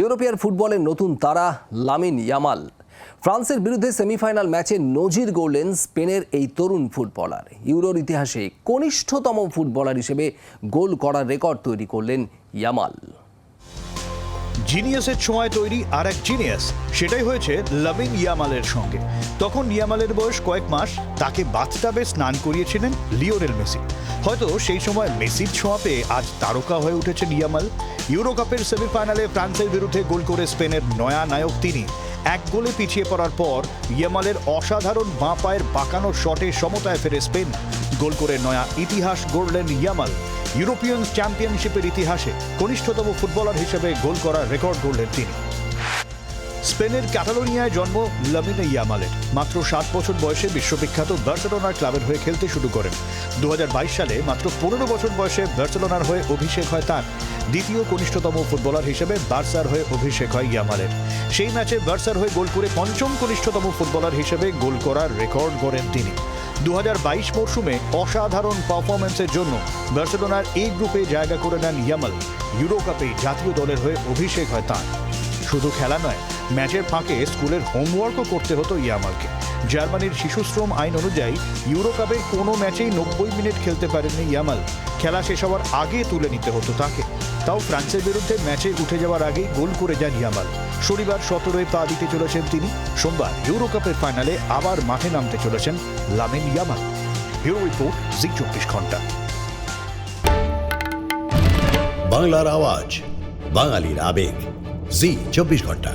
European ফুটবলের নতুন তারা লামিন ইয়ামাল। ফ্রান্সের বিরুদ্ধে সেমিফাইনাল ম্যাচে নজির গড়লেন স্পেনের এই তরুণ ফুটবলার। ইউরোর ইতিহাসে কনিষ্ঠতম ফুটবলার হিসেবে গোল করার রেকর্ড তৈরি করলেন ইয়ামাল। জিনিয়াসের ছোঁয়ায় তৈরি আর এক জিনিয়াস, সেটাই হয়েছে লামিন ইয়ামালের সঙ্গে। তখন ইয়ামালের বয়স কয়েক মাস, তাকে বাথটাবে স্নান করিয়েছিলেন লিওরেল মেসি। হয়তো সেই সময় মেসির ছোঁয়া পেয়ে আজ তারকা হয়ে উঠেছেন ইয়ামাল। ইউরো কাপের সেমিফাইনালে ফ্রান্সের বিরুদ্ধে গোল করে স্পেনের নয়া নায়ক তিনি। এক গোলে পিছিয়ে পড়ার পর ইয়ামালের অসাধারণ বাঁ পায়ের বাঁকানো শটে সমতায় ফেরে স্পেন। গোল করে নয়া ইতিহাস গড়লেন ইয়ামাল। ইউরোপিয়ান চ্যাম্পিয়নশিপের ইতিহাসে কনিষ্ঠতম ফুটবলার হিসেবে গোল করার রেকর্ড গড়লেন তিনি। স্পেনের ক্যাটালোনিয়ায় জন্ম লামিনে ইয়ামালের। মাত্র সাত বছর বয়সে বিশ্ববিখ্যাত বার্সেলোনার ক্লাবের হয়ে খেলতে শুরু করেন। দু হাজার বাইশ সালে মাত্র পনেরো বছর বয়সে বার্সেলোনার হয়ে অভিষেক হয় তার। দ্বিতীয় কনিষ্ঠতম ফুটবলার হিসেবে বার্সার হয়ে অভিষেক হয় ইয়ামালের। সেই ম্যাচে বার্সার হয়ে গোল করে পঞ্চম কনিষ্ঠতম ফুটবলার হিসেবে গোল করার রেকর্ড গড়েন তিনি। দু মরশুমে অসাধারণ পারফরমেন্সের জন্য বার্সেলোনার এই গ্রুপে জায়গা করে নেন ইয়ামাল। ইউরো কাপে জাতীয় দলের হয়ে অভিষেক হয় তাঁর। শুধু খেলা নয়, ম্যাচের ফাঁকে স্কুলের হোমওয়ার্কও করতে হতো ইয়ামালকে। জার্মানির শিশুশ্রম আইন অনুযায়ী ইউরো কাপের কোনো ম্যাচেই নব্বই মিনিট খেলতে পারেননি ইয়ামাল। খেলা শেষ হওয়ার আগে তুলে নিতে হতো তাকে। তাও ফ্রান্সের বিরুদ্ধে ম্যাচে উঠে যাওয়ার আগেই গোল করে যান ইয়ামাল। শনিবার সতেরোয় পা দিতে চলেছেন তিনি। সোমবার ইউরো কাপের ফাইনালে আবার মাঠে নামতে চলেছেন Lamine Yamal. Bureau report, Zee চব্বিশ ঘণ্টা। বাংলার আওয়াজ, বাঙালির আবেগ। জি চব্বিশ ঘণ্টা।